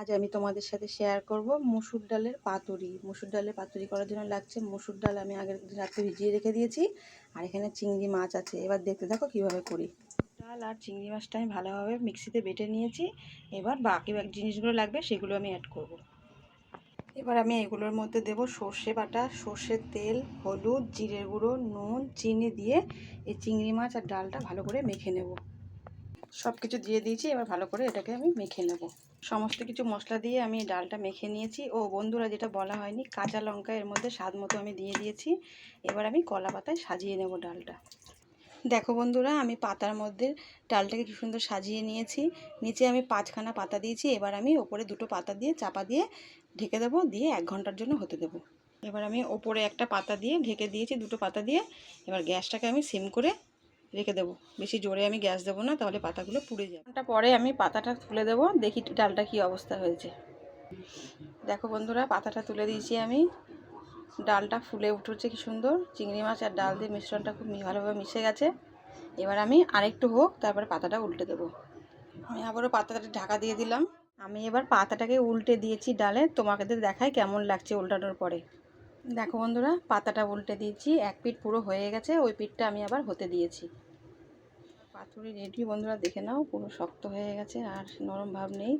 আজ আমি তোমাদের সাথে শেয়ার করব মুসুর ডালের পাতুরি। মুসুর ডালের পাতুরি করার জন্য লাগছে মুসুর ডাল আমি আগের রাত্রে ভিজিয়ে রেখে দিয়েছি। আর এখানে চিংড়ি মাছ আছে। এবার দেখতে দেখো কীভাবে করি। ডাল আর চিংড়ি মাছটা আমি ভালোভাবে মিক্সিতে বেটে নিয়েছি। এবার বাকি বাকি জিনিসগুলো লাগবে সেগুলো আমি অ্যাড করব। এবার আমি এগুলোর মধ্যে দেব সর্ষে বাটা সর্ষের তেল হলুদ জিরের গুঁড়ো নুন চিনি দিয়ে এই চিংড়ি মাছ আর ডালটা ভালো করে মেখে নেব। সব কিছু দিয়ে দিয়েছি এবার ভালো করে এটাকে আমি মেখে নেব। সমস্ত কিছু মশলা দিয়ে আমি ডালটা মেখে নিয়েছি। ও বন্ধুরা যেটা বলা হয়নি, কাঁচা লঙ্কা এর মধ্যে স্বাদ মতো আমি দিয়ে দিয়েছি। এবার আমি কলা পাতায় সাজিয়ে নেব ডালটা। দেখো বন্ধুরা, আমি পাতার মধ্যে ডালটাকে কি সুন্দর সাজিয়ে নিয়েছি। নিচে আমি পাঁচখানা পাতা দিয়েছি। এবার আমি ওপরে দুটো পাতা দিয়ে চাপা দিয়ে ঢেকে দেবো। দিয়ে এক ঘণ্টার জন্য হতে দেবো। এবার আমি ওপরে একটা পাতা দিয়ে ঢেকে দিয়েছি দুটো পাতা দিয়ে। এবার গ্যাসটাকে আমি সিম করে রেখে দেবো। বেশি জোরে আমি গ্যাস দেবো না, তাহলে পাতাগুলো পুড়ে যাবে। ঘণ্টা পরে আমি পাতাটা তুলে দেবো, দেখি ডালটা কি অবস্থা হয়েছে। দেখো বন্ধুরা, পাতাটা তুলে দিয়েছি আমি। ডালটা ফুলে উঠেছে কি সুন্দর। চিংড়ি মাছ আর ডাল দিয়ে মিশ্রণটা খুব ভালোভাবে মিশে গেছে। এবার আমি আরেকটু হোক, তারপরে পাতাটা উল্টে দেবো। আমি আবারও পাতাটা ঢাকা দিয়ে দিলাম। আমি এবার পাতাটাকে উল্টে দিয়েছি ডালে। তোমাকে দেখায় কেমন লাগছে উল্টানোর পরে। দেখো বন্ধুরা, পাতাটা উল্টে দিয়েছি, এক পিঠ পুরো হয়ে গেছে, ওই পিঠটা আমি আবার হতে দিয়েছি। পাতুরি রেডি, বন্ধুরা, দেখে নাও, পুরো শক্ত হয়ে গেছে, আর নরম ভাব নেই।